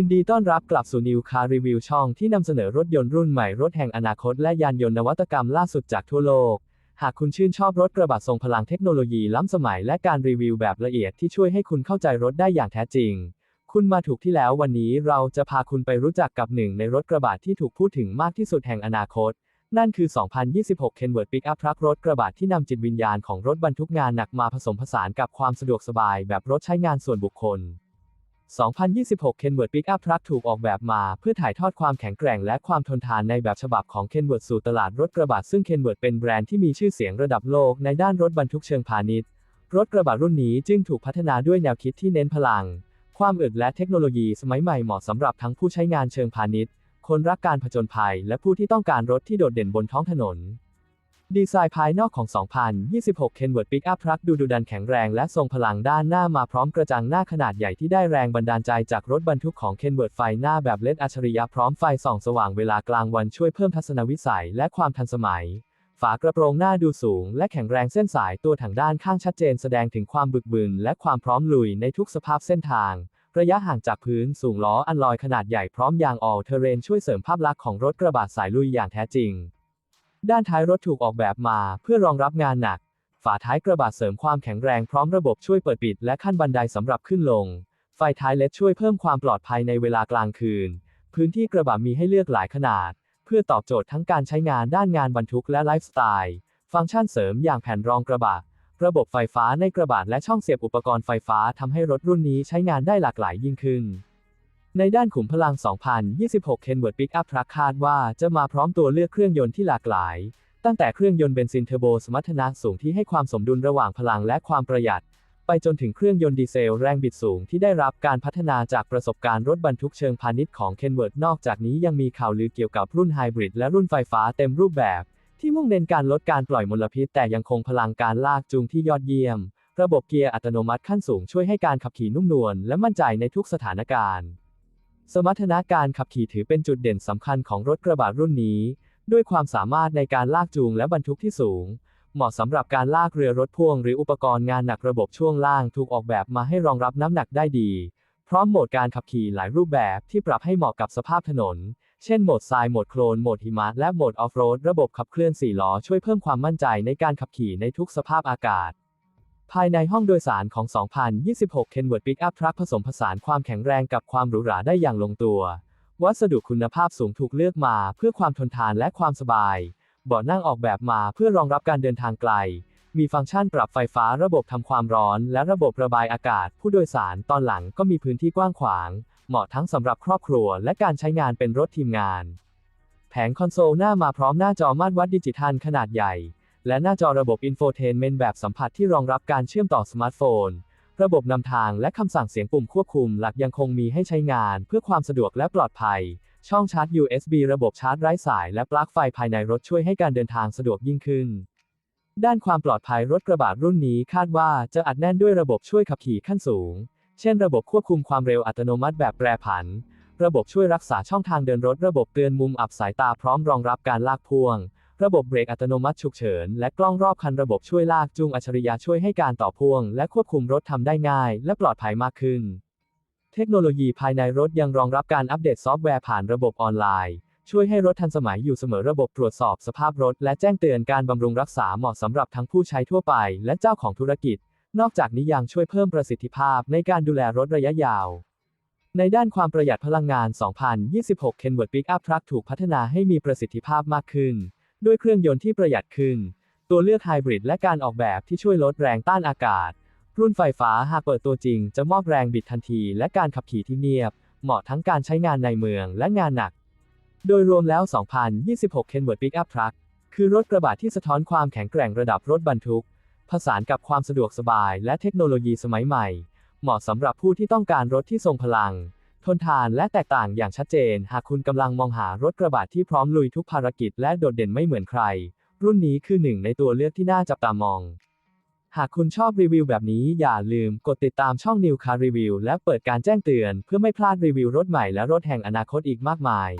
ยินดีต้อนรับกลับสู่นิวคารีวิวช่องที่นำเสนอรถยนต์รุ่นใหม่รถแห่งอนาคตและยานยนต์นวัตกรรมล่าสุดจากทั่วโลก หากคุณชื่นชอบรถกระบะทรงพลังเทคโนโลยีล้ำสมัยและการรีวิวแบบละเอียดที่ช่วยให้คุณเข้าใจรถได้อย่างแท้จริง คุณมาถูกที่แล้ววันนี้เราจะพาคุณไปรู้จักกับหนึ่งในรถกระบะที่ถูกพูดถึงมากที่สุดแห่งอนาคต นั่นคือ 2026 Kenworth Pickup Truck รถกระบะที่นำจิตวิญญาณของรถบรรทุกงานหนักมาผสมผสานกับความสะดวกสบายแบบรถใช้งานส่วนบุคคล 2026 Kenworth Pickup Truck ถูกออกแบบมา เพื่อถ่ายทอดความแข็งแกร่งและความทนทานในแบบฉบับของ Kenworth สู่ตลาดรถกระบะซึ่ง Kenworth เป็นแบรนด์ที่มีชื่อเสียงระดับโลกในด้านรถบรรทุกเชิงพาณิชย์ รถกระบะรุ่นนี้จึงถูกพัฒนาด้วยแนวคิดที่เน้นพลัง ความอึดและเทคโนโลยีสมัยใหม่เหมาะสำหรับทั้งผู้ใช้งานเชิงพาณิชย์ คนรักการผจญภัย และผู้ที่ต้องการรถที่โดดเด่นบนท้องถนน ดีไซน์ภายนอกของ 2026 Kenworth Pickup Truck ดูดุดันแข็งแรงและทรงพลังด้านหน้ามาพร้อมกระจังหน้าขนาดใหญ่ที่ได้แรงบันดาลใจจากรถบรรทุกของ Kenworth ไฟหน้าแบบเลดอัจฉริยะพร้อมไฟส่องสว่างเวลากลางวันช่วยเพิ่มทัศนวิสัยและความทันสมัย ฝากระโปรงหน้าดูสูงและแข็งแรงเส้นสายตัวถังด้านข้างชัดเจนแสดงถึงความบึกบึนและความพร้อมลุยในทุกสภาพเส้นทางระยะห่างจากพื้นสูงล้ออันลอยขนาดใหญ่พร้อมยางออลเทเรนช่วยเสริมภาพลักษณ์ของรถกระบะสายลุยอย่างแท้จริง ด้านท้ายรถถูกออกแบบมาเพื่อรองรับงานหนัก ฝาท้ายกระบะเสริมความแข็งแรงพร้อมระบบช่วยเปิดปิดและขั้นบันไดสำหรับขึ้นลง ไฟท้ายเลดช่วยเพิ่มความปลอดภัยในเวลากลางคืน พื้นที่กระบะมีให้เลือกหลายขนาด เพื่อตอบโจทย์ทั้งการใช้งานด้านงานบรรทุกและไลฟ์สไตล์ ฟังก์ชันเสริมอย่างแผ่นรองกระบะ ระบบไฟฟ้าในกระบะและช่องเสียบอุปกรณ์ไฟฟ้าทำให้รถรุ่นนี้ใช้งานได้หลากหลายยิ่งขึ้น ในด้านขุมพลัง 2026 Kenworth Pickup Truck คาดว่าจะมาพร้อมตัวเลือกเครื่องยนต์ที่หลากหลาย ตั้งแต่เครื่องยนต์เบนซินเทอร์โบสมรรถนะสูงที่ให้ความสมดุลระหว่างพลังและความประหยัด ไปจนถึงเครื่องยนต์ดีเซลแรงบิดสูงที่ได้รับการพัฒนาจากประสบการณ์รถบรรทุกเชิงพาณิชย์ของ Kenworth นอกจากนี้ยังมีข่าวลือเกี่ยวกับรุ่นไฮบริดและรุ่นไฟฟ้าเต็มรูปแบบ ที่มุ่งเน้นการลดการปล่อยมลพิษ แต่ยังคงพลังการลากจูงที่ยอดเยี่ยม ระบบเกียร์อัตโนมัติขั้นสูงช่วยให้การขับขี่นุ่มนวลและมั่นใจในทุกสถานการณ์ สมรรถนะการขับขี่ถือเป็นจุดเด่นสำคัญของรถกระบะรุ่นนี้ ด้วยความสามารถในการลากจูงและบรรทุกที่สูง เหมาะสำหรับการลากเรือรถพ่วงหรืออุปกรณ์งานหนักระบบช่วงล่างถูกออกแบบมาให้รองรับน้ำหนักได้ดี พร้อมโหมดการขับขี่หลายรูปแบบที่ปรับให้เหมาะกับสภาพถนน เช่นโหมดทรายโหมดโคลนโหมดหิมะและโหมดออฟโรดระบบขับเคลื่อน4ล้อช่วยเพิ่มความมั่นใจในการขับขี่ในทุกสภาพอากาศ ภายในห้องโดยสารของ 2026 Kenworth Pickup Truck ผสมผสานความแข็งแรงกับความหรูหราได้อย่างลงตัว วัสดุคุณภาพสูงถูกเลือกมาเพื่อความทนทานและความสบาย เบาะนั่งออกแบบมาเพื่อรองรับการเดินทางไกล มีฟังก์ชันปรับไฟฟ้าระบบทำความร้อน และระบบระบายอากาศ ผู้โดยสารตอนหลังก็มีพื้นที่กว้างขวาง เหมาะทั้งสำหรับครอบครัว และการใช้งานเป็นรถทีมงาน แผงคอนโซลหน้ามาพร้อมหน้าจอมาตรวัดดิจิทัลขนาดใหญ่ และหน้าจอระบบอินโฟเทนเมนต์แบบสัมผัสที่รองรับการเชื่อมต่อสมาร์ทโฟน ระบบนำทางและคำสั่งเสียงปุ่มควบคุมหลักยังคงมีให้ใช้งานเพื่อความสะดวกและปลอดภัย ช่องชาร์จ USB ระบบชาร์จไร้สายและปลั๊กไฟภายในรถช่วยให้การเดินทางสะดวกยิ่งขึ้น ด้านความปลอดภัยรถกระบะรุ่นนี้คาดว่าจะอัดแน่นด้วยระบบช่วยขับขี่ขั้นสูง เช่น ระบบควบคุมความเร็วอัตโนมัติแบบแปรผัน ระบบช่วยรักษาช่องทางเดินรถ ระบบเตือนมุมอับสายตาพร้อมรองรับการลากพ่วง ระบบเบรกอัตโนมัติฉุกเฉิน และกล้องรอบคันระบบช่วยลากจูงอัจฉริยะช่วยให้การต่อพ่วง และควบคุมรถทำได้ง่าย และปลอดภัยมากขึ้น เทคโนโลยีภายในรถยังรองรับการอัปเดตซอฟต์แวร์ผ่านระบบออนไลน์ ช่วยให้รถทันสมัยอยู่เสมอระบบตรวจสอบสภาพรถ และแจ้งเตือนการบำรุงรักษาเหมาะสำหรับทั้งผู้ใช้ทั่วไป และเจ้าของธุรกิจ นอกจากนี้ยังช่วยเพิ่มประสิทธิภาพในการดูแลรถระยะยาว ในด้านความประหยัดพลังงาน 2026 Kenworth Pickup Truck ถูกพัฒนาให้มีประสิทธิภาพมากขึ้น ด้วยเครื่องยนต์ที่ประหยัดขึ้น ตัวเลือกไฮบริดและการออกแบบที่ช่วยลดแรงต้านอากาศ รุ่นไฟฟ้าหากเปิดตัวจริง จะมอบแรงบิดทันที และการขับขี่ที่เงียบ เหมาะทั้งการใช้งานในเมืองและงานหนัก โดยรวมแล้ว 2026 Kenworth Pickup Truck คือรถกระบะที่สะท้อนความแข็งแกร่งระดับรถบรรทุก ผสานกับความสะดวกสบายและเทคโนโลยีสมัยใหม่ เหมาะสำหรับผู้ที่ต้องการรถที่ทรงพลัง ทนทานและแตกต่างอย่างชัดเจน หากคุณกำลังมองหารถกระบะที่พร้อมลุยทุกภารกิจและโดดเด่นไม่เหมือนใคร รุ่นนี้คือหนึ่งในตัวเลือกที่น่าจับตามอง หากคุณชอบรีวิวแบบนี้อย่าลืมกดติดตามช่อง New Car Review และเปิดการแจ้งเตือน เพื่อไม่พลาดรีวิวรถใหม่และรถแห่งอนาคตอีกมากมาย